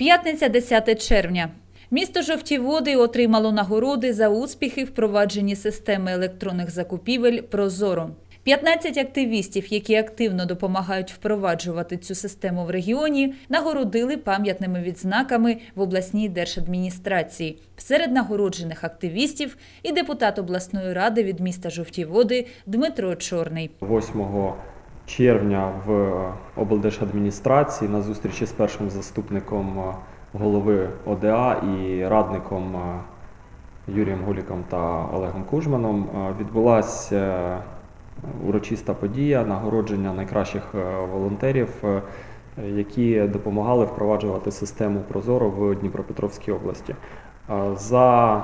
П'ятниця 10 червня. Місто Жовті Води отримало нагороди за успіхи в провадженні системи електронних закупівель Прозоро. 15 активістів, які активно допомагають впроваджувати цю систему в регіоні, нагородили пам'ятними відзнаками в обласній держадміністрації. Серед нагороджених активістів і депутат обласної ради від міста Жовті Води Дмитро Чорний. 8 червня в облдержадміністрації на зустрічі з першим заступником е, голови ОДА і радником е, Юрієм Гуліком та Олегом Кужманом е, відбулася урочиста подія нагородження найкращих волонтерів, які допомагали впроваджувати систему Прозоро в Дніпропетровській області. За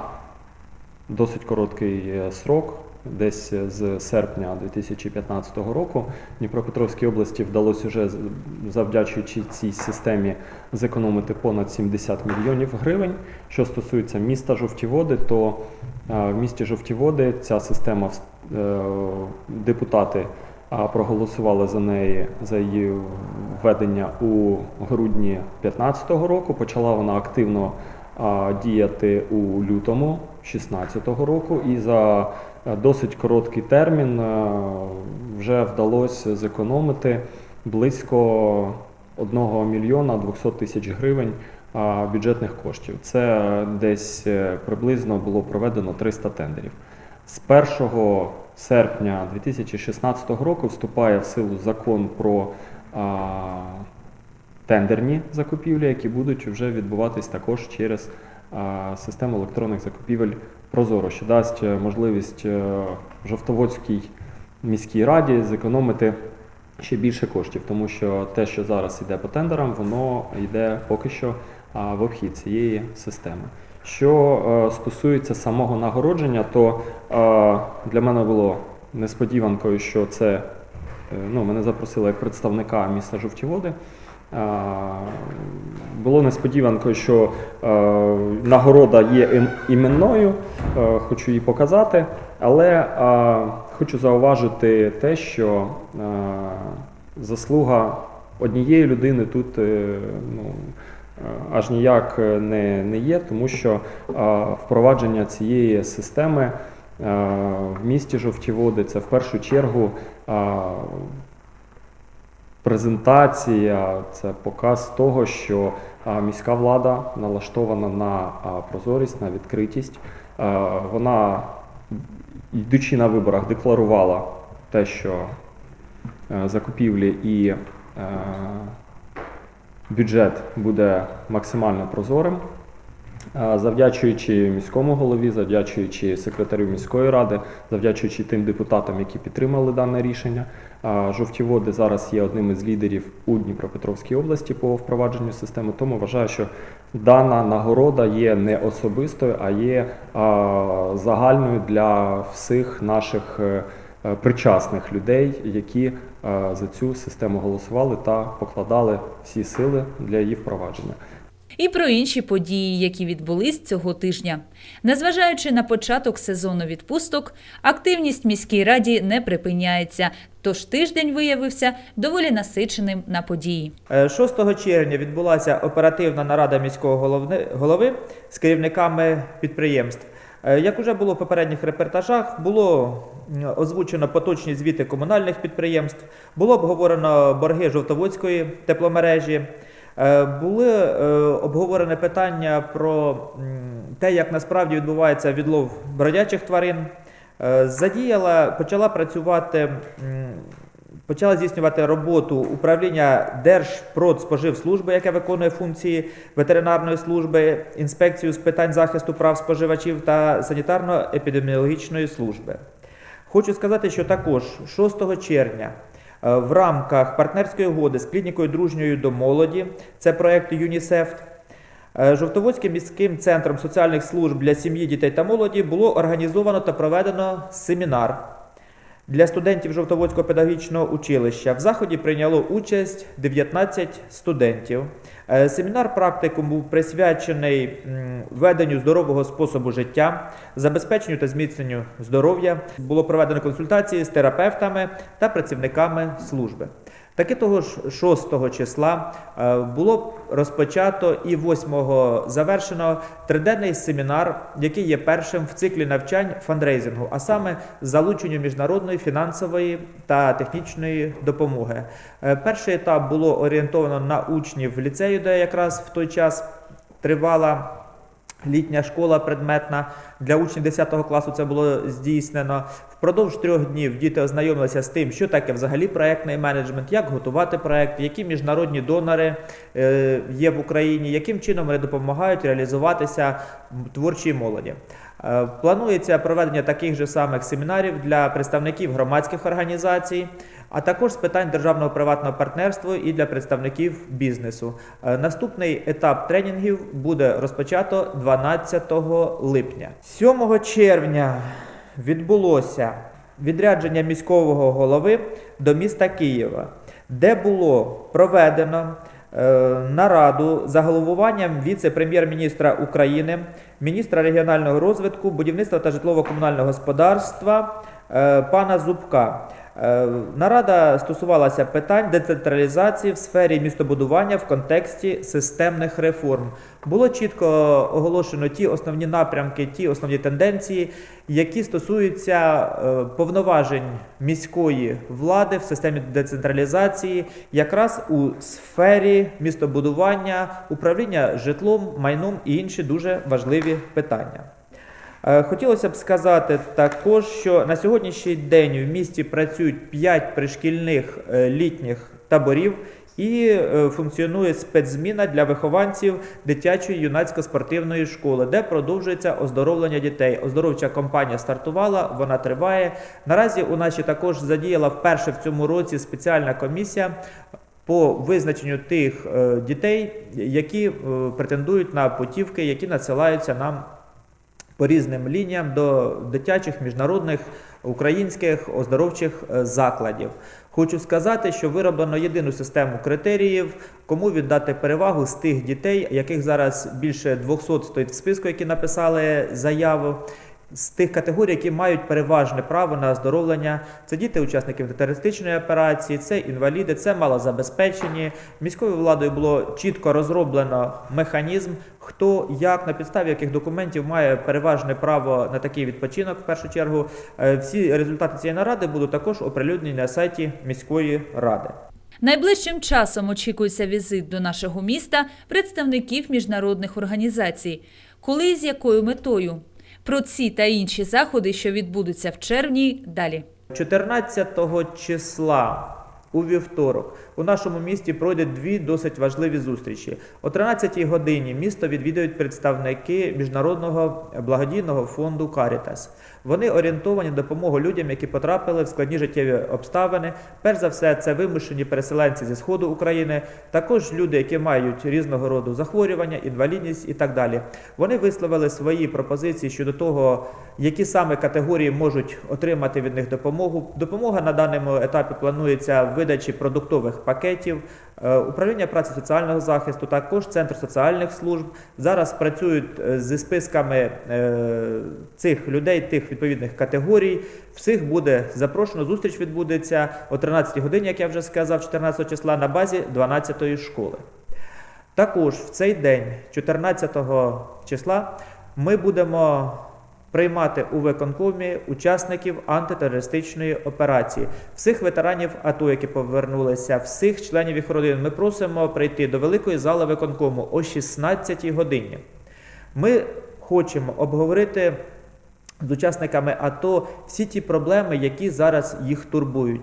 досить короткий срок, десь з серпня 2015 року, Дніпропетровській області вдалося вже завдячуючи цій системі зекономити понад 70 мільйонів гривень. Що стосується міста Жовтіводи, то е, в місті Жовтіводи ця система е, депутати проголосували за неї за її введення у грудні 2015 року. Почала вона активно діяти у лютому 2016 року, і за е, досить короткий термін е, вже вдалося зекономити близько 1 мільйона 200 тисяч гривень бюджетних коштів. Це десь е, приблизно було проведено 300 тендерів. З 1 серпня 2016 року вступає в силу закон про тендерні закупівлі, які будуть вже відбуватись також через систему електронних закупівель Прозоро, що дасть е, можливість е, Жовтоводській міській раді зекономити ще більше коштів, тому що те, що зараз йде по тендерам, воно йде поки що в обхід цієї системи. Що е, стосується самого нагородження, то для мене було несподіванкою, що це ну, мене запросили як представника міста Жовтіводи. Було несподіванкою, що е, нагорода є іменною, е, хочу її показати, але е, хочу зауважити те, що заслуга однієї людини тут ну, аж ніяк не, не є, тому що впровадження цієї системи в місті Жовтіводи це в першу чергу презентація, це показ того, що міська влада налаштована на прозорість, на відкритість. Вона, йдучи на виборах, декларувала те, що е, закупівлі і е, бюджет буде максимально прозорим. Завдячуючи міському голові, завдячуючи секретарю міської ради, завдячуючи тим депутатам, які підтримали дане рішення, жовті води зараз є одним із лідерів у Дніпропетровській області по впровадженню системи. Тому вважаю, що дана нагорода є не особистою, а є загальною для всіх наших е, е, причасних людей, які е, за цю систему голосували та покладали всі сили для її впровадження. І про інші події, які відбулись цього тижня. Незважаючи на початок сезону відпусток, активність міській раді не припиняється, тож тиждень виявився доволі насиченим на події. Е, 6 червня відбулася оперативна нарада міського головни- голови з керівниками підприємств. Е, Як уже було в попередніх репортажах, було озвучено поточні звіти комунальних підприємств, було обговорено борги Жовтоводської тепломережі, е, були е, обговорені питання про те, як насправді відбувається відлов бродячих тварин. Е, Задіяла, почала працювати Почала здійснювати роботу управління Держпродспоживслужби, яке виконує функції ветеринарної служби, інспекцію з питань захисту прав споживачів та санітарно-епідеміологічної служби. Хочу сказати, що також 6 червня е, в рамках партнерської угоди з клінікою дружньою до молоді, це проект ЮНІСЕФ, Е, Жовтоводським міським центром соціальних служб для сім'ї, дітей та молоді було організовано та проведено семінар для студентів Жовтоводського педагогічного училища. В заході прийняло участь 19 студентів. Е, Семінар практикум був присвячений веденню здорового способу життя, забезпеченню та зміцненню здоров'я. Було проведено консультації з терапевтами та працівниками служби. Таки того ж 6 числа е, було розпочато і 8 завершено триденний семінар, який є першим в циклі навчань фандрейзингу, а саме залученню міжнародної фінансової та технічної допомоги. Е, Перший етап було орієнтовано на учнів ліцею, де якраз в той час тривала літня школа предметна. Для учнів 10 класу це було здійснено. Впродовж трьох днів діти ознайомилися з тим, що таке взагалі проектний менеджмент, як готувати проект, які міжнародні донори е, є в Україні, яким чином вони допомагають реалізуватися творчій молоді. Е, Планується проведення таких же самих семінарів для представників громадських організацій, а також з питань державного приватного партнерства і для представників бізнесу. Е, Наступний етап тренінгів буде розпочато 12 липня. 7 червня відбулося відрядження міського голови до міста Києва, де було проведено е, нараду за головуванням віце-прем'єр-міністра України, міністра регіонального розвитку, будівництва та житлово-комунального господарства е, пана Зубка. Е, Нарада стосувалася питань децентралізації в сфері містобудування в контексті системних реформ. Було чітко оголошено ті основні напрямки, ті основні тенденції, які стосуються е, повноважень міської влади в системі децентралізації, якраз у сфері містобудування, управління житлом, майном і інші дуже важливі питання. Е, Хотілося б сказати також, що на сьогоднішній день в місті працюють 5 пришкільних е, літніх таборів і е, функціонує спецзміна для вихованців дитячої юнацько-спортивної школи, де продовжується оздоровлення дітей. Оздоровча кампанія стартувала, вона триває. Наразі у нас також задіяла вперше в цьому році спеціальна комісія. По визначенню тих дітей, які претендують на путівки, які надсилаються нам по різним лініям до дитячих міжнародних українських оздоровчих е, закладів. Хочу сказати, що вироблено єдину систему критеріїв, кому віддати перевагу з тих дітей, яких зараз більше 200 стоїть в списку, які написали заяву. З тих категорій, які мають переважне право на оздоровлення, це діти учасників терористичної операції, це інваліди, це малозабезпечені. Міською владою було чітко розроблено механізм, хто як на підставі яких документів має переважне право на такий відпочинок. В першу чергу Е, всі результати цієї наради будуть також оприлюднені на сайті міської ради. Найближчим часом очікується візит до нашого міста представників міжнародних організацій. Коли і з якою метою? Про ці та інші заходи, що відбудуться в червні, далі. 14 числа у вівторок у нашому місті пройдуть дві досить важливі зустрічі. О 13-й годині місто відвідують представники міжнародного благодійного фонду Карітас. Вони орієнтовані на допомогу людям, які потрапили в складні життєві обставини. Перш за все, це вимушені переселенці зі сходу України, також люди, які мають різного роду захворювання, інвалідність і так далі. Вони висловили свої пропозиції щодо того, які саме категорії можуть отримати від них допомогу. Допомога на даному етапі планується в видачі продуктових пакетів. Е, Управління праці соціального захисту, також центр соціальних служб зараз працюють е, зі списками е, цих людей, тих відповідних категорій. Всіх буде запрошено. Зустріч відбудеться о 13 годині, як я вже сказав, 14 числа на базі 12 школи. Також в цей день, 14 числа, ми будемо приймати у виконкомі учасників антитерористичної операції, всіх ветеранів АТО, які повернулися, всіх членів їх родин. Ми просимо прийти до великої зали виконкому о 16 годині. Ми хочемо обговорити з учасниками АТО всі ті проблеми, які зараз їх турбують.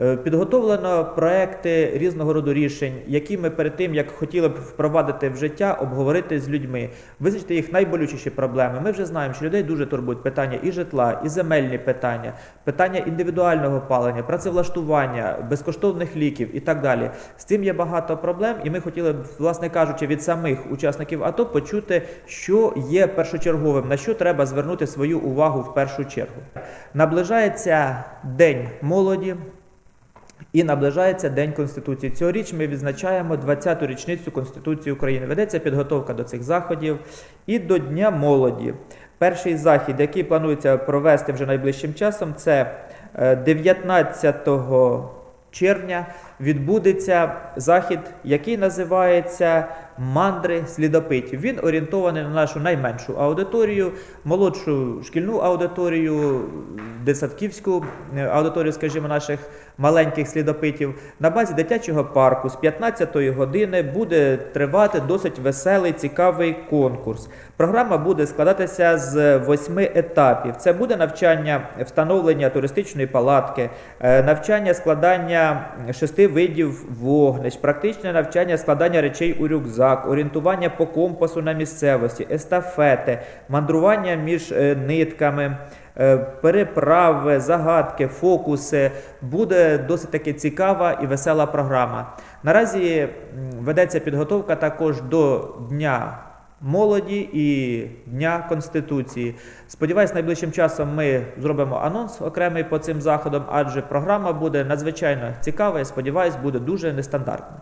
Е, Підготовлено проекти різного роду рішень, які ми перед тим, як хотіли б впровадити в життя, обговорити з людьми, визначити їх найболючіші проблеми. Ми вже знаємо, що людей дуже турбують питання і житла, і земельні питання, питання індивідуального опалення, працевлаштування, безкоштовних ліків і так далі. З цим є багато проблем, і ми хотіли б, власне кажучи, від самих учасників АТО почути, що є першочерговим, на що треба звернути свою увагу в першу чергу. Наближається День молоді. І наближається День Конституції. Цьогоріч ми відзначаємо 20-ту річницю Конституції України. Ведеться підготовка до цих заходів і до Дня молоді. Перший захід, який планується провести вже найближчим часом, це е, 19 червня відбудеться захід, який називається Мандри слідопитів. Він орієнтований на нашу найменшу аудиторію, молодшу шкільну аудиторію, десятківську е, аудиторію, скажімо, наших маленьких слідопитів. На базі дитячого парку з 15-ї години буде тривати досить веселий, цікавий конкурс. Програма буде складатися з восьми етапів. Це буде навчання встановлення туристичної палатки, е, навчання складання шести видів вогнищ, практичне навчання складання речей у рюкзак, орієнтування по компасу на місцевості, естафети, мандрування між е, нитками. е, Переправи, загадки, фокуси буде досить таки цікава і весела програма. Наразі ведеться підготовка також до Дня молоді і Дня Конституції. Сподіваюсь, найближчим часом ми зробимо анонс окремий по цим заходам, адже програма буде надзвичайно цікава і сподіваюсь, буде дуже нестандартна.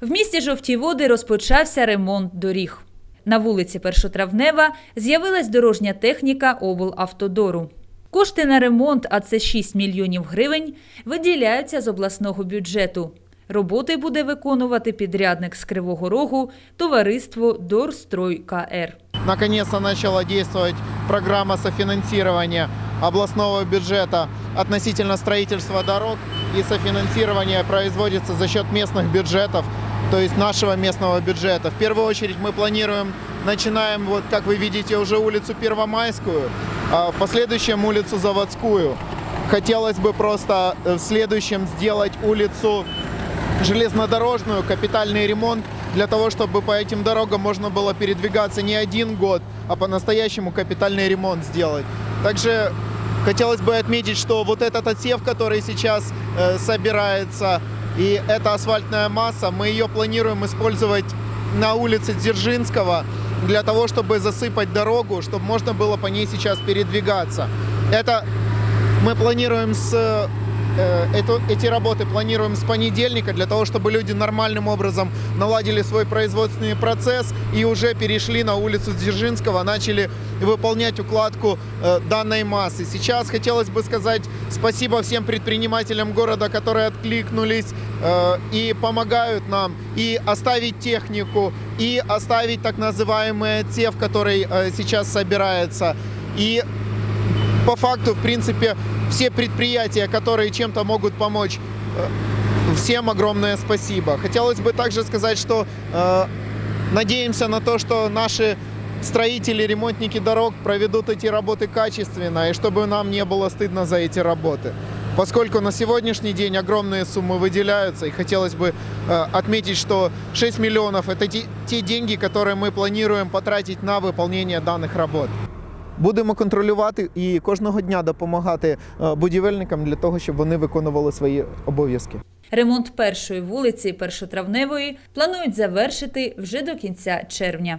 В місті Жовті Води розпочався ремонт доріг. На вулиці Першотравнева з'явилась дорожня техніка облавтодору. Кошти на ремонт, а це 6 мільйонів гривень, виділяються з обласного бюджету. Роботи буде виконувати підрядник з Кривого Рогу товариство Дорстрой КР. Наконец-то начала действовать программа софинансирования областного бюджета относительно строительства дорог. И софинансирование производится за счет местных бюджетов, то есть нашего местного бюджета. В первую очередь мы планируем, начинаем, вот как вы видите, уже улицу Первомайскую, а в последующем улицу Заводскую. Хотелось бы просто э, в следующем сделать улицу железнодорожную, капитальный ремонт, для того, чтобы по этим дорогам можно было передвигаться не один год, а по-настоящему капитальный ремонт сделать. Также хотелось бы отметить, что вот этот отсев, который сейчас э, собирается, и эта асфальтная масса, мы ее планируем использовать на улице Дзержинского для того, чтобы засыпать дорогу, чтобы можно было по ней сейчас передвигаться. Это мы планируем с эту- эти работы планируем с понедельника для того, чтобы люди нормальным образом наладили свой производственный процесс и уже перешли на улицу Дзержинского, начали выполнять укладку э, данной массы. Сейчас хотелось бы сказать спасибо всем предпринимателям города, которые откликнулись э, и помогают нам и оставить технику, и оставить так называемый отсев, который э, сейчас собирается. И по факту, в принципе, все предприятия, которые чем-то могут помочь, э, всем огромное спасибо. Хотелось бы также сказать, что э, надеемся на то, что наши строители, ремонтники дорог проведут эти работы качественно, и чтобы нам не было стыдно за эти работы. Поскольку на сегодняшний день огромные суммы выделяются, и хотелось бы э, отметить, что 6 миллионов – это те, те деньги, которые мы планируем потратить на выполнение данных работ. Будемо контролювати і кожного дня допомагати е, будівельникам для того, щоб вони виконували свої обов'язки. Ремонт першої вулиці Першотравневої планують завершити вже до кінця червня.